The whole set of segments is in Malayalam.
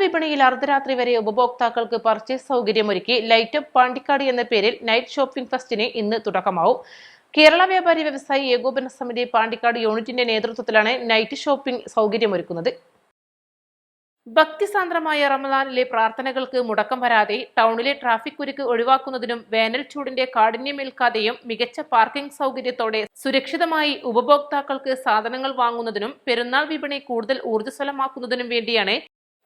വിപണിയിൽ അർദ്ധരാത്രി വരെ ഉപഭോക്താക്കൾക്ക് പർച്ചേസ് സൗകര്യമൊരുക്കി ലൈറ്റ് അപ്പ് പാണ്ടിക്കാട് എന്ന പേരിൽ നൈറ്റ് ഷോപ്പിംഗ് ഫെസ്റ്റിന് ഇന്ന് തുടക്കമാവും. കേരള വ്യാപാരി വ്യവസായി ഏകോപന സമിതി പാണ്ടിക്കാട് യൂണിറ്റിന്റെ നേതൃത്വത്തിലാണ് നൈറ്റ് ഷോപ്പിംഗ് സൗകര്യമൊരുക്കുന്നത്. ഭക്തിസാന്ദ്രമായ റമദാനിലെ പ്രാർത്ഥനകൾക്ക് മുടക്കം വരാതെ ടൗണിലെ ട്രാഫിക് കുരുക്ക് ഒഴിവാക്കുന്നതിനും വേനൽ ചൂടിന്റെ കാഠിന്യമേൽക്കാതെയും മികച്ച പാർക്കിംഗ് സൗകര്യത്തോടെ സുരക്ഷിതമായി ഉപഭോക്താക്കൾക്ക് സാധനങ്ങൾ വാങ്ങുന്നതിനും പെരുന്നാൾ വിപണി കൂടുതൽ ഊർജസ്വലമാക്കുന്നതിനും വേണ്ടിയാണ്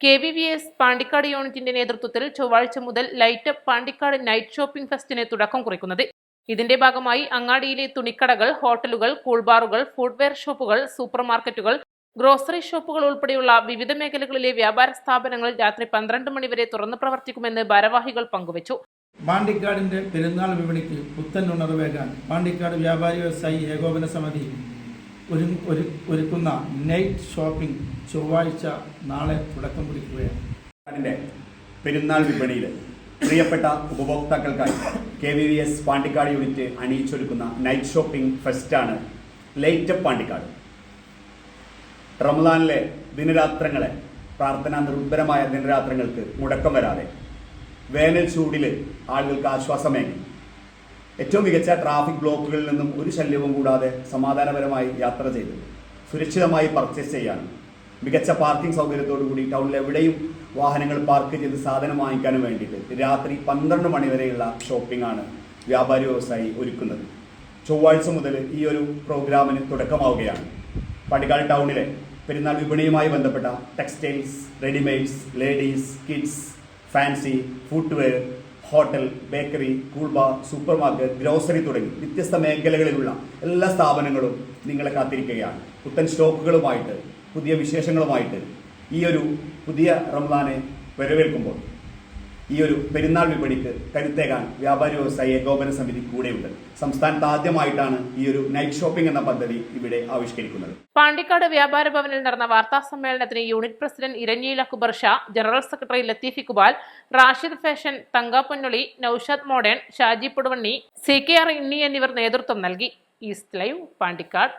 K V V S Pandikkad യൂണിറ്റിന്റെ നേതൃത്വത്തിൽ ചൊവ്വാഴ്ച മുതൽ light up Pandikkad night shopping ഫെസ്റ്റിന് തുടക്കം കുറിക്കുന്നത്. ഇതിന്റെ ഭാഗമായി അങ്ങാടിയിലെ തുണിക്കടകൾ ഹോട്ടലുകൾ കൂൾബാറുകൾ ഫുഡ്വെയർ ഷോപ്പുകൾ സൂപ്പർ മാർക്കറ്റുകൾ ഗ്രോസറി ഷോപ്പുകൾ ഉൾപ്പെടെയുള്ള വിവിധ മേഖലകളിലെ വ്യാപാര സ്ഥാപനങ്ങൾ രാത്രി പന്ത്രണ്ട് മണിവരെ തുറന്നു പ്രവർത്തിക്കുമെന്ന് ഭാരവാഹികൾ പങ്കുവച്ചു. പാണ്ടിക്കാടിന്റെ പെരുന്നാൾ വിപണിക്ക് പുത്തൻ ഉണർവേകാൻ പാണ്ടിക്കാട് വ്യാപാരി വ്യവസായി ഏകോപന സമിതി ഒരു ഒരു ഒരുക്കുന്ന നൈറ്റ് ഷോപ്പിംഗ് ചൊവ്വാഴ്ച നാളെ തുടക്കം കുറിക്കുകയാണ്. പെരുന്നാൾ വിപണിയിൽ പ്രിയപ്പെട്ട ഉപഭോക്താക്കൾക്കായി K V V S Pandikkad unit അണിയിച്ചൊരുക്കുന്ന night shopping ഫെസ്റ്റാണ് ലൈറ്റ് അപ്പ് പാണ്ടിക്കാട്. റമദാനിലെ ദിനരാത്രങ്ങളെ പ്രാർത്ഥനാ നിർഭരമായ ദിനരാത്രങ്ങൾക്ക് മുടക്കം വരാതെ വേനൽ ചൂടിൽ ആളുകൾക്ക് ആശ്വാസമേകി. ഏറ്റവും മികച്ച ട്രാഫിക് ബ്ലോക്കുകളിൽ നിന്നും ഒരു ശല്യവും കൂടാതെ സമാധാനപരമായി യാത്ര ചെയ്ത്. സുരക്ഷിതമായി പർച്ചേസ് ചെയ്യാനും മികച്ച പാർക്കിംഗ് സൗകര്യത്തോടുകൂടി ടൗണിൽ എവിടെയും വാഹനങ്ങൾ പാർക്ക് ചെയ്ത് സാധനം വാങ്ങിക്കാനും വേണ്ടിയിട്ട് രാത്രി പന്ത്രണ്ട് മണി വരെയുള്ള ഷോപ്പിംഗ് ആണ് വ്യാപാരി വ്യവസായി ഒരുക്കുന്നത്. ചൊവ്വാഴ്ച മുതൽ ഈ ഒരു പ്രോഗ്രാമിന് തുടക്കമാവുകയാണ്. പടികാൽ ടൗണിലെ പെരുന്നാൾ വിപണിയുമായി ബന്ധപ്പെട്ട textiles readymades ladies kids fancy footwear hotel bakery കൂൾബ super market grocery തുടങ്ങി വ്യത്യസ്ത മേഖലകളിലുള്ള എല്ലാ സ്ഥാപനങ്ങളും നിങ്ങളെ കാത്തിരിക്കുകയാണ്. പുത്തൻ സ്റ്റോക്കുകളുമായിട്ട് പുതിയ വിശേഷങ്ങളുമായിട്ട് ഈ ഒരു പുതിയ റംസാനെ വരവേൽക്കുമ്പോൾ. ഈ ഒരു പെരുന്നാൾ വിപണിക്ക് കരുത്തേകാൻ വ്യാപാരി വ്യവസായി ഏകോപന സമിതി കൂടെയുണ്ട്. സംസ്ഥാനത്ത് ആദ്യമായിട്ടാണ് ഈ ഒരു നൈറ്റ് ഷോപ്പിംഗ് എന്ന പദ്ധതി ഇവിടെ ആവിഷ്കരിക്കുന്നത്. പാണ്ടിക്കാട് വ്യാപാര ഭവനിൽ നടന്ന വാർത്താ സമ്മേളനത്തിന് unit president Iranjiyil Akbar Shah general secretary Latheef Iqbal Rashid fashion തങ്കാപ്പൊന്നുളി Ponnoli Noushad modern Shaji Puduvanni C K R Inni എന്നിവർ നേതൃത്വം നൽകി. East live Pandikkad.